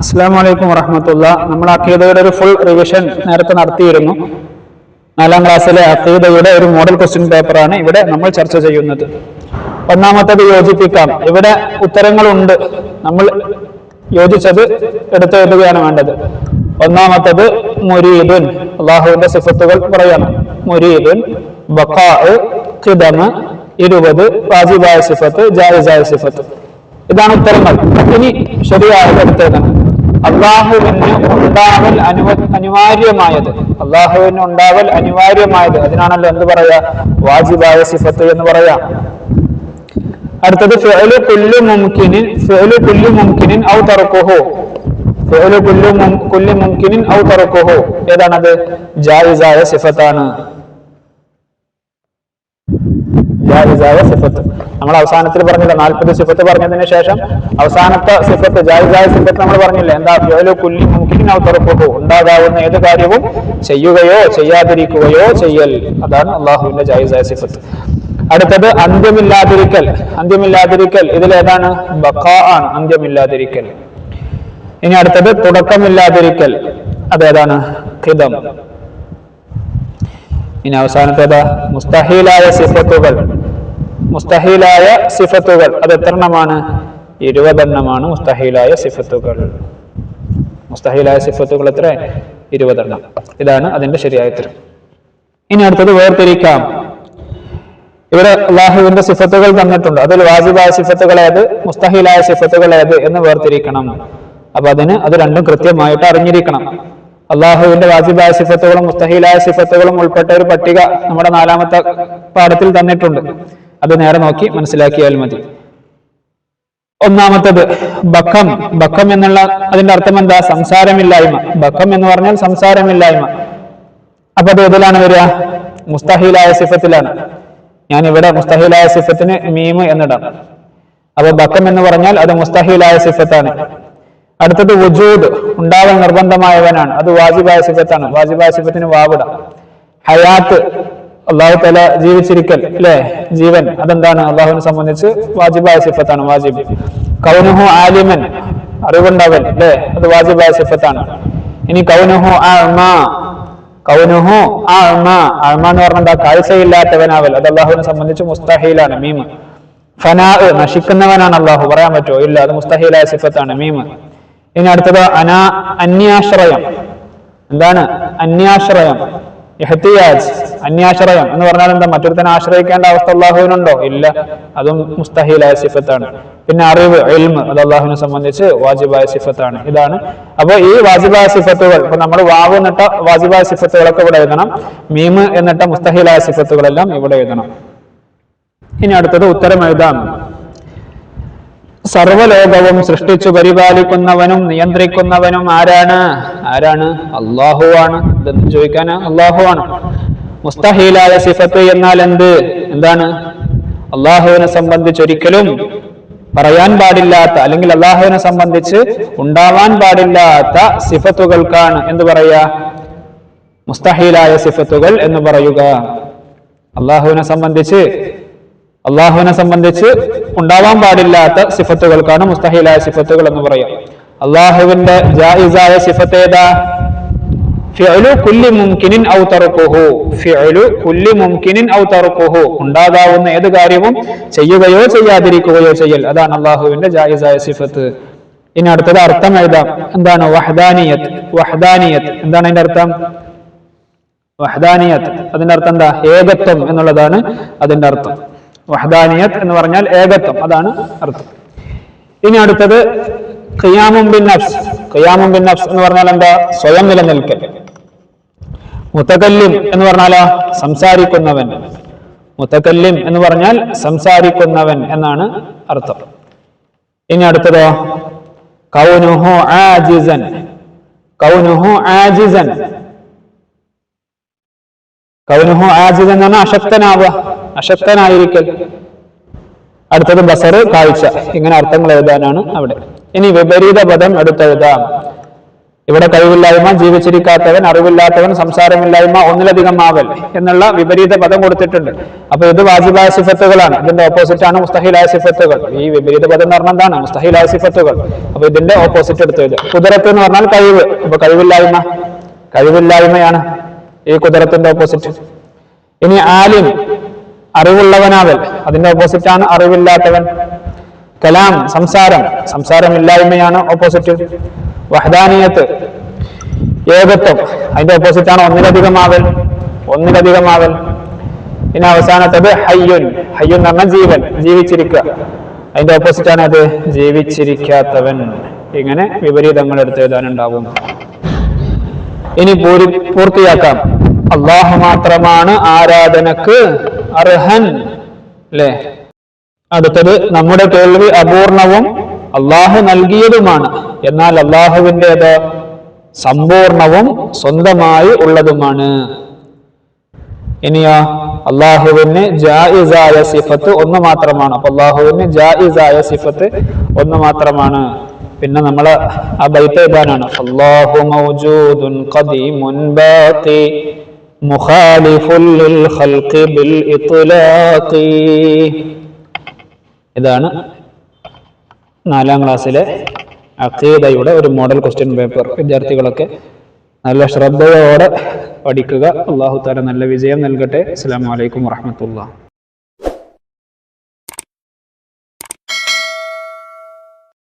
അസ്സാം വലൈക്കും വറഹമത്തുള്ള. നമ്മൾ അക്കീതയുടെ ഒരു ഫുൾ റിവിഷൻ നേരത്തെ നടത്തിയിരുന്നു. നാലാം ക്ലാസ്സിലെ അക്കീതയുടെ ഒരു മോഡൽ ക്വസ്റ്റ്യൻ പേപ്പറാണ് ഇവിടെ നമ്മൾ ചർച്ച ചെയ്യുന്നത്. ഒന്നാമത്തത് യോജിപ്പിക്കാം. ഇവിടെ ഉത്തരങ്ങളുണ്ട്. നമ്മൾ യോജിച്ചത് എടുത്തു എഴുതുകയാണ് വേണ്ടത്. ഒന്നാമത്തത് മുരീദുൻ. അള്ളാഹുവിന്റെ സിഫത്തുകൾ പറയണം. മുരീദുൻ ബക്കാ ഇരുപത് വാജിബായ സിഫത്ത് ജായിസായ സിഫത്ത്. ഇതാണ് ഉത്തരങ്ങൾ. ഇനി ശരിയായത് എടുത്തേക്കണം. അള്ളാഹുവിന് ഉണ്ടാവൽ അനുവ അനിവാര്യമായത്. അള്ളാഹുവിന് ഉണ്ടാവൽ അനിവാര്യമായത്. അതിനാണല്ലോ എന്ത് പറയാ? വാജിബായ സിഫത്ത് എന്ന് പറയാം. അടുത്തത് ഫെഹലു കുല്ലു മുംകിനിൻ ഫെഹലു കുല്ലു മുംകിനിൻ ഔ തറക്കുഹോ. ഫെഹലു കുല്ലു കുല്ലു മുംകിനിൻ ഔ തറക്കുഹോ. ഏതാണത്? ജായിസായ സിഫത്താണ്. ജായിസായ സിഫത്ത്. നമ്മൾ അവസാനത്തിൽ പറഞ്ഞില്ല നാൽപ്പത് സിഫത്ത് പറഞ്ഞതിന് ശേഷം അവസാനത്തെ സിഫത്ത് ജായിസായ സിഫത്ത് നമ്മൾ പറഞ്ഞില്ല എന്താ തറക്കുഹു ഉണ്ടാകാവുന്ന ഏത് കാര്യവും ചെയ്യുകയോ ചെയ്യാതിരിക്കുകയോ ചെയ്യൽ. അതാണ് അള്ളാഹുവിന്റെ ജായിസായ സിഫത്ത്. അടുത്തത് അന്ത്യമില്ലാതിരിക്കൽ. അന്ത്യമില്ലാതിരിക്കൽ ഇതിലേതാണ്? ബക്കാ ആണ് അന്ത്യമില്ലാതിരിക്കൽ. ഇനി അടുത്തത് തുടക്കമില്ലാതിരിക്കൽ. അതേതാണ്? ഖിദം. ഇനി അവസാനത്തേതാ? മുസ്തഹീലായ സിഫത്തുകൾ. മുസ്തഹീലായ സിഫത്തുകൾ. അത് എത്ര എണ്ണമാണ് ഇരുപതെണ്ണമാണ് മുസ്തഹീലായ സിഫത്തുകൾ. മുസ്തഹീലായ സിഫത്തുകൾ എത്ര? ഇരുപതെണ്ണം. ഇതാണ് അതിന്റെ ശരിയായ ഉത്തരം. ഇനി അടുത്തത് വേർതിരിക്കാം. ഇവിടെ അള്ളാഹുവിന്റെ സിഫത്തുകൾ തന്നിട്ടുണ്ട്. അതിൽ വാജിബായ സിഫത്തുകൾ ഏത്? മുസ്തഹീലായ സിഫത്തുകൾ ഏത് എന്ന് വേർതിരിക്കണം. അപ്പൊ അതിന് അത് രണ്ടും കൃത്യമായിട്ട് അറിഞ്ഞിരിക്കണം. അള്ളാഹുവിന്റെ വാജിബായ സിഫത്തുകളും മുസ്തഹീലായ സിഫത്തുകളും ഉൾപ്പെട്ട ഒരു പട്ടിക നമ്മുടെ നാലാമത്തെ പാഠത്തിൽ തന്നിട്ടുണ്ട്. അത് നേരെ നോക്കി മനസ്സിലാക്കിയാൽ മതി. ഒന്നാമത്തത് ബക്കം. ബക്കം എന്നുള്ള അതിന്റെ അർത്ഥം എന്താ? സംസാരമില്ലായ്മ. ബക്കം എന്ന് പറഞ്ഞാൽ സംസാരമില്ലായ്മ. അപ്പൊ അത് ഏതിലാണ് വരിക? മുസ്തഹീലായ സിഫത്തിലാണ്. ഞാൻ ഇവിടെ മുസ്തഹിലായ സിഫത്തിന് മീമ് എന്നിടാം. അപ്പൊ ബക്കം എന്ന് പറഞ്ഞാൽ അത് മുസ്തഹീലായ സിഫത്താണ്. അടുത്തത് വുജൂദ്. ഉണ്ടാവൽ നിർബന്ധമായവനാണ്. അത് വാജിബായ സിഫത്താണ്. വാജിബായ സിഫത്തിന് വാവിടാം. ഹയാത്ത്. അള്ളാഹു തല ജീവിച്ചിരിക്കൽ അല്ലെ ജീവൻ അതെന്താണ്? അള്ളാഹുവിനെ സംബന്ധിച്ച് വാജിബായ സിഫത്താണ് വാജിബ്. കൗനുഹു ആലിമൻ അറിവുണ്ടവൻ അല്ലെ അത് വാജിബായ സിഫത്താണ്. ഇനി കൗനുഹു അഅ്മ കൗനുഹു അഅ്മ. ആഴ്മ എന്ന് പറഞ്ഞാൽ കാഴ്ചയില്ലാത്തവനാവൽ. അത് അള്ളാഹുവിനെ സംബന്ധിച്ച് മുസ്തഹീലാണ് മീമ്. ഫനാ നശിക്കുന്നവനാണ് അള്ളാഹു. പറയാൻ പറ്റുമോ? ഇല്ല അത് മുസ്തഹീലായ സിഫത്താണ് മീമ്. ഇനി അടുത്തത് അനാ അന്യാശ്രയം. എന്താണ്? അന്യാശ്രയം. ഇഹ്തിയാജ് അന്യാശ്രയം എന്ന് പറഞ്ഞാൽ എന്താ? മറ്റൊരുത്തനെ ആശ്രയിക്കേണ്ട അവസ്ഥ അള്ളാഹുവിനുണ്ടോ ഇല്ല. അതും മുസ്തഹീലായ സിഫത്താണ്. പിന്നെ അറിവ് എൽമ് അത് അള്ളാഹുവിനെ സംബന്ധിച്ച് വാജിബായ സിഫത്താണ്. ഇതാണ്. അപ്പൊ ഈ വാജിബായ സിഫത്തുകൾ ഇപ്പൊ നമ്മൾ വാവ് എന്നിട്ട വാജിബായ സിഫത്തുകളൊക്കെ ഇവിടെ എഴുതണം. മീമ് എന്നിട്ട മുസ്തഹീലായ സിഫത്തുകളെല്ലാം ഇവിടെ എഴുതണം. ഇനി അടുത്തത് ഉത്തരം എഴുതാം. സർവലോകവും സൃഷ്ടിച്ചു പരിപാലിക്കുന്നവനും നിയന്ത്രിക്കുന്നവനും ആരാണ്? ആരാണ്? അള്ളാഹുവാണ് ഇതെന്ന് ചോദിക്കാൻ അള്ളാഹുവാണ് മുസ്തഹീലായ സിഫത്ത് എന്നാൽ എന്ത്? എന്താണ്? അള്ളാഹുവിനെ സംബന്ധിച്ച് ഒരിക്കലും പറയാൻ പാടില്ലാത്ത അല്ലെങ്കിൽ അള്ളാഹുവിനെ സംബന്ധിച്ച് ഉണ്ടാവാൻ പാടില്ലാത്ത സിഫത്തുകൾക്കാണ് എന്ത് പറയുക മുസ്തഹീലായ സിഫത്തുകൾ എന്ന് പറയുക. അള്ളാഹുവിനെ സംബന്ധിച്ച് അള്ളാഹുവിനെ സംബന്ധിച്ച് ഉണ്ടാവാൻ പാടില്ലാത്ത സിഫത്തുകൾക്കാണ് മുസ്തഹീലായ സിഫത്തുകൾ എന്ന് പറയാം. അള്ളാഹുവിന്റെ ജായിസായ സിഫത്ത് ഏതാ ഉണ്ടാകാവുന്ന ഏത് കാര്യവും ചെയ്യുകയോ ചെയ്യാതിരിക്കുകയോ ചെയ്യൽ. അതാണ് അള്ളാഹുവിന്റെ ജായിസായ സിഫത്ത്. ഇനി അടുത്തത് അർത്ഥം എഴുതാം. എന്താണ്? വഹദാനിയത് വഹദാനിയത് എന്താണ് അതിന്റെ അർത്ഥം? വഹദാനിയത് അതിന്റെ അർത്ഥം എന്താ? ഏകത്വം എന്നുള്ളതാണ് അതിന്റെ അർത്ഥം. വഹദാനിയത്ത് എന്ന് പറഞ്ഞാൽ ഏകത്വം. അതാണ് അർത്ഥം. ഇനി അടുത്തത് ഖിയാമും ബിൻ നഫ്സ്. ഖിയാമും ബിൻ നഫ്സ് എന്ന് പറഞ്ഞാൽ എന്താ? സ്വയം നിലനിൽക്കൽ. മുത്തകല്ലിം എന്ന് പറഞ്ഞാലോ സംസാരിക്കുന്നവൻ. മുത്തകല്ലിം എന്ന് പറഞ്ഞാൽ സംസാരിക്കുന്നവൻ എന്നാണ് അർത്ഥം. ഇനി അടുത്തത് കൗനുഹു ആജിസൻ. കൗനുഹു ആജിസൻ. കൗനുഹു ആജിസൻ എന്ന് പറഞ്ഞാൽ അശക്തനാവുക. അശക്തനായിരിക്കൽ. അടുത്തത് ബസർ കാഴ്ച. ഇങ്ങനെ അർത്ഥങ്ങൾ എഴുതാനാണ് അവിടെ. ഇനി വിപരീത പദം എടുത്തെഴുതാം. ഇവിടെ കഴിവില്ലായ്മ ജീവിച്ചിരിക്കാത്തവൻ അറിവില്ലാത്തവൻ സംസാരമില്ലായ്മ ഒന്നിലധികം ആവൽ എന്നുള്ള വിപരീത പദം കൊടുത്തിട്ടുണ്ട്. അപ്പൊ ഇത് വാജിബായ സിഫത്തുകളാണ്. ഇതിന്റെ ഓപ്പോസിറ്റ് ആണ് മുസ്തഹിലായ സിഫത്തുകൾ. ഈ വിപരീത പദം എന്ന് പറഞ്ഞാൽ എന്താണ്? മുസ്തഹിലായ സിഫത്തുകൾ. അപ്പൊ ഇതിന്റെ ഓപ്പോസിറ്റ് എടുത്തത് കുതിരത്ത് എന്ന് പറഞ്ഞാൽ കഴിവ്. അപ്പൊ കഴിവില്ലായ്മ. കഴിവില്ലായ്മയാണ് ഈ കുതിരത്തിന്റെ ഓപ്പോസിറ്റ് ഇനി ആലിം. അറിവുള്ളവനാവൽ. അതിന്റെ ഓപ്പോസിറ്റ് ആണ് അറിവില്ലാത്തവൻ. കലാം സംസാരം. സംസാരമില്ലായ്മയാണ് ഓപ്പോസിറ്റ് വഹദാനീയത്ത് ഏകത്വം. അതിന്റെ ഓപ്പോസിറ്റ് ആണ് ഒന്നിലധികമാവൽ. ഒന്നിലധികമാവൽ. പിന്നെ അവസാനത്തത് ഹയ്യുൻ. ഹയ്യുൻ എന്ന് ജീവൻ ജീവിച്ചിരിക്കുക. അതിന്റെ ഓപ്പോസിറ്റ് ആണ് അത് ജീവിച്ചിരിക്കാത്തവൻ. ഇങ്ങനെ വിപരീതങ്ങൾ എടുത്ത് എഴുതാനുണ്ടാവും. ഇനി പൂരി പൂർത്തിയാക്കാം. അള്ളാഹു മാത്രമാണ് ആരാധനക്ക് അർഹൻ അല്ലേ അടുത്തത് നമ്മുടെ കേൾവി അപൂർണവും അള്ളാഹു നൽകിയതുമാണ്. എന്നാൽ അള്ളാഹുവിന്റെത് സമ്പൂർണവും സ്വന്തമായി ഉള്ളതുമാണ്. ഇനിയോ അള്ളാഹുവിന് ജായിസായ സിഫത്ത് ഒന്ന് മാത്രമാണ്. അപ്പൊ അള്ളാഹുവിന് ജായിസായ സിഫത്ത് ഒന്ന് മാത്രമാണ്. പിന്നെ നമ്മൾ ആ ബൈത്ത് എഴുതാനാണ്. അള്ളാഹു മൗജൂദുൻ ഖദീമുൻ ഇതാണ് നാലാം ക്ലാസ്സിലെ അഖീദയുടെ ഒരു മോഡൽ ക്വസ്റ്റ്യൻ പേപ്പർ വിദ്യാർത്ഥികളൊക്കെ നല്ല ശ്രദ്ധയോടെ പഠിക്കുക. അള്ളാഹു താല നല്ല വിജയം നൽകട്ടെ. അസ്സാം വലൈക്കും വാഹമത്തുള്ള